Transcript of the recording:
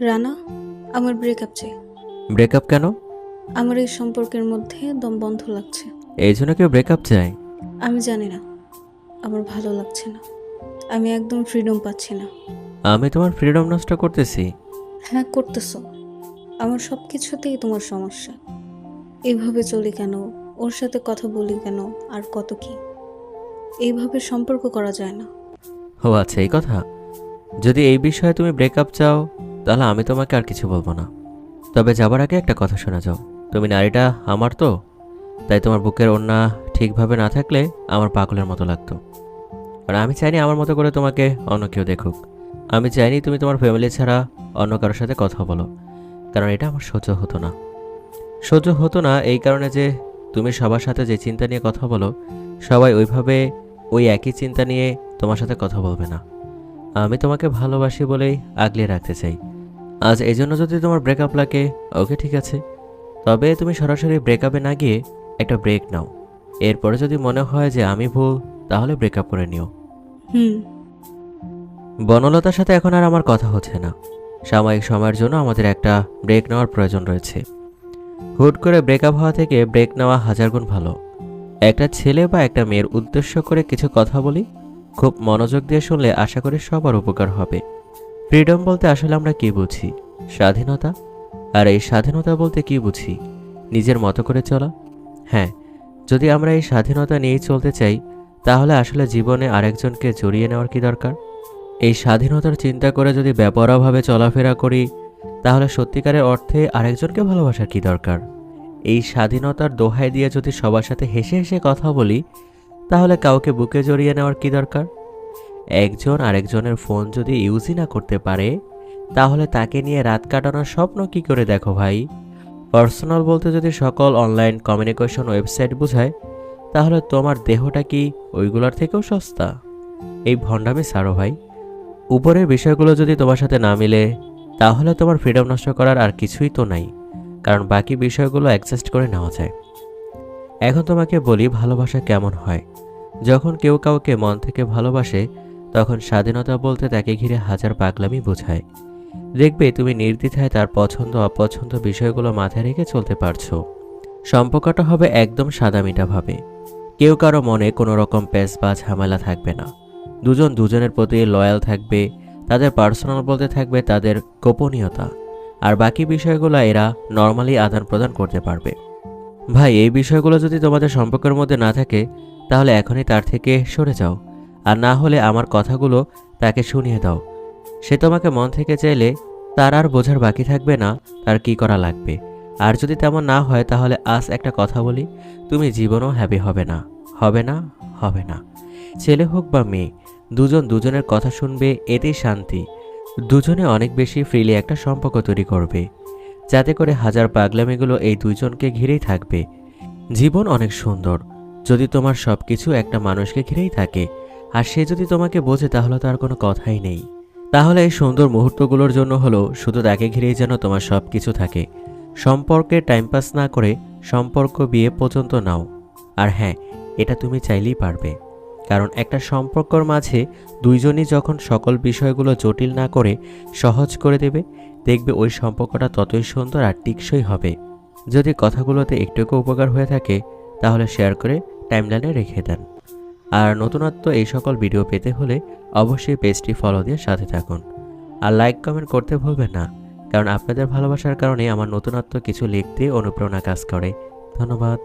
রানা আমার ব্রেকআপ চাই। ব্রেকআপ কেন? আমার এই সম্পর্কের মধ্যে দম বন্ধ লাগছে। এই জন্য কেউ ব্রেকআপ চায়? আমি জানি না। আমার ভালো লাগছে না। আমি একদম ফ্রিডম পাচ্ছি না। আমি তোমার ফ্রিডম নষ্ট করতেছি। হ্যাঁ করতেছো। আমার সব কিছুতেই তোমার সমস্যা। এইভাবে চলি কেন? ওর সাথে কথা বলি কেন? আর কত কি? এইভাবে সম্পর্ক করা যায় না। ও আচ্ছা এই কথা। যদি এই বিষয়ে তুমি ব্রেকআপ চাও তাহলে আমি তোমাকে আর কিছু বলব না। তবে যাবার আগে একটা কথা শোনা যাও। তুমি নারীটা, আমার তো? তাই তোমার বুকের ওড়না ঠিকভাবে না থাকলে আমার পাগলের মতো লাগতো। আর আমি চাইনি আমার মতো করে তোমাকে অন্য কেউ দেখুক। আমি চাইনি তুমি তোমার ফ্যামিলি ছাড়া অন্য কারোর সাথে কথা বলো। কারণ এটা আমার সহ্য হতো না। সহ্য হতো না এই কারণে যে তুমি সবার সাথে যে চিন্তা নিয়ে কথা বলো, সবাই ওইভাবে ওই একই চিন্তা নিয়ে তোমার সাথে কথা বলবে না। আমি তোমাকে ভালোবাসি বলেই আগলে রাখতে চাই। আজ এই জন্য যদি তোমার ব্রেকআপ লাগে ওকে ঠিক আছে। তবে তুমি সরাসরি ব্রেকআপে না গিয়ে একটা ব্রেক নাও। এরপরে যদি মনে হয় যে আমি ভুল তাহলে ব্রেকআপ করে নিও। হুম। বনলতার সাথে এখন আর আমার কথা হচ্ছে না। সাময়িক সময়ের জন্য আমাদের একটা ব্রেক নেওয়ার প্রয়োজন রয়েছে। হুট করে ব্রেকআপ হওয়া থেকে ব্রেক নেওয়া হাজার গুণ ভালো। একটা ছেলে বা একটা মেয়ের উদ্দেশ্য করে কিছু কথা বলি খুব মনোযোগ দিয়ে শুনলে আশা করি সবার উপকার হবে। ফ্রিডম বলতে আসলে আমরা কি বুঝি? স্বাধীনতা? আর এই স্বাধীনতা বলতে কি বুঝি? নিজের মতো করে চলা? হ্যাঁ যদি আমরা এই স্বাধীনতা নিয়েই চলতে চাই, তাহলে আসলে জীবনে আরেকজনকে জড়িয়ে নেওয়ার কি দরকার? এই স্বাধীনতার চিন্তা করে যদি ব্যাপারভাবে চলাফেরা করি, তাহলে সত্যিকারের অর্থে আরেকজনকে ভালোবাসার কি দরকার? এই স্বাধীনতার দোহাই দিয়ে যদি সবার সাথে হেসে হেসে কথা বলি, তাহলে কাউকে বুকে জড়িয়ে নেওয়ার কি দরকার? একজন আরেকজনের ফোন যদি ইউজই না করতে পারে তাহলে তাকে নিয়ে রাত কাটানোর স্বপ্ন কি করে দেখো ভাই? পার্সোনাল বলতে যদি সকল অনলাইন কমিউনিকেশন ওয়েবসাইট বোঝায়, তাহলে তোমার দেহটা কি ওইগুলোর থেকেও সস্তা? এই ভণ্ডামি সারো ভাই। উপরের বিষয়গুলো যদি তোমার সাথে না মিলে, তাহলে তোমার ফ্রিডম নষ্ট করার আর কিছুই তো নাই, কারণ বাকি বিষয়গুলো অ্যাডজাস্ট করে নেওয়া যায়। এখন তোমাকে বলি ভালোবাসা কেমন হয়। যখন কেউ কাউকে মন থেকে ভালোবাসে, তখন স্বাধীনতা বলতে তাকে ঘিরে হাজার পাগলামি বোঝায়। দেখবে তুমি নির্দ্বিধায় তার পছন্দ অপছন্দ বিষয়গুলো মাথায় রেখে চলতে পারছ। সম্পর্কটা হবে একদম সাদামিটাভাবে কেউ কারও মনে কোনো রকম পেস বা ঝামেলা থাকবে না। দুজন দুজনের প্রতি লয়াল থাকবে, তাদের পার্সোনাল বলতে থাকবে তাদের গোপনীয়তা। আর বাকি বিষয়গুলো এরা নর্মালি আদান প্রদান করতে পারবে। ভাই, এই বিষয়গুলো যদি তোমাদের সম্পর্কের মধ্যে না থাকে, তাহলে এখনই তার থেকে সরে যাও। আর না হলে আমার কথাগুলো তাকে শুনিয়ে দাও। সে তোমাকে মন থেকে চাইলে তার আর বোঝার বাকি থাকবে না, তার কি করা লাগবে? আর যদি তেমন না হয়, তাহলে আজ একটা কথা বলি, তুমি জীবনও হ্যাপি হবে না হবে না হবে না। ছেলে হোক বা মেয়ে, দুজন দুজনের কথা শুনবে, এতেই শান্তি। দুজনে অনেক বেশি ফ্রিলি একটা সম্পর্ক তৈরি করবে। যাতে করে হাজার পাগলামিগুলো এই দুইজনকে ঘিরেই থাকবে। জীবন অনেক সুন্দর। যদি তোমার সব কিছু একটা মানুষকে ঘিরেই থাকে, আর সে যদি তোমাকে বোঝে, তাহলে তো আর কোনো কথাই নেই। তাহলে এই সুন্দর মুহূর্তগুলোর জন্য হলো শুধু তাকে ঘিরেই যেন তোমার সব কিছু থাকে। সম্পর্কে টাইম পাস না করে সম্পর্ক বিয়ে পর্যন্ত নাও। আর হ্যাঁ এটা তুমি চাইলেই পারবে। কারণ একটা সম্পর্কর মাঝে দুইজনই যখন সকল বিষয়গুলো জটিল না করে সহজ করে দেবে, দেখবে ওই সম্পর্কটা ততই সুন্দর আর টিকসই হবে। যদি কথাগুলোতে একটুকু উপকার হয়ে থাকে, তাহলে শেয়ার করে টাইমলাইনে রেখে দেন। আর নতুনত্ব এই সকল ভিডিও পেতে হলে অবশ্যই পেজটি ফলো দিয়ে সাথে থাকুন। আর লাইক কমেন্ট করতে ভুলবেন না, কারণ আপনাদের ভালোবাসার কারণে আমার নতুনত্ব কিছু লিখতে অনুপ্রেরণা কাজ করে। ধন্যবাদ।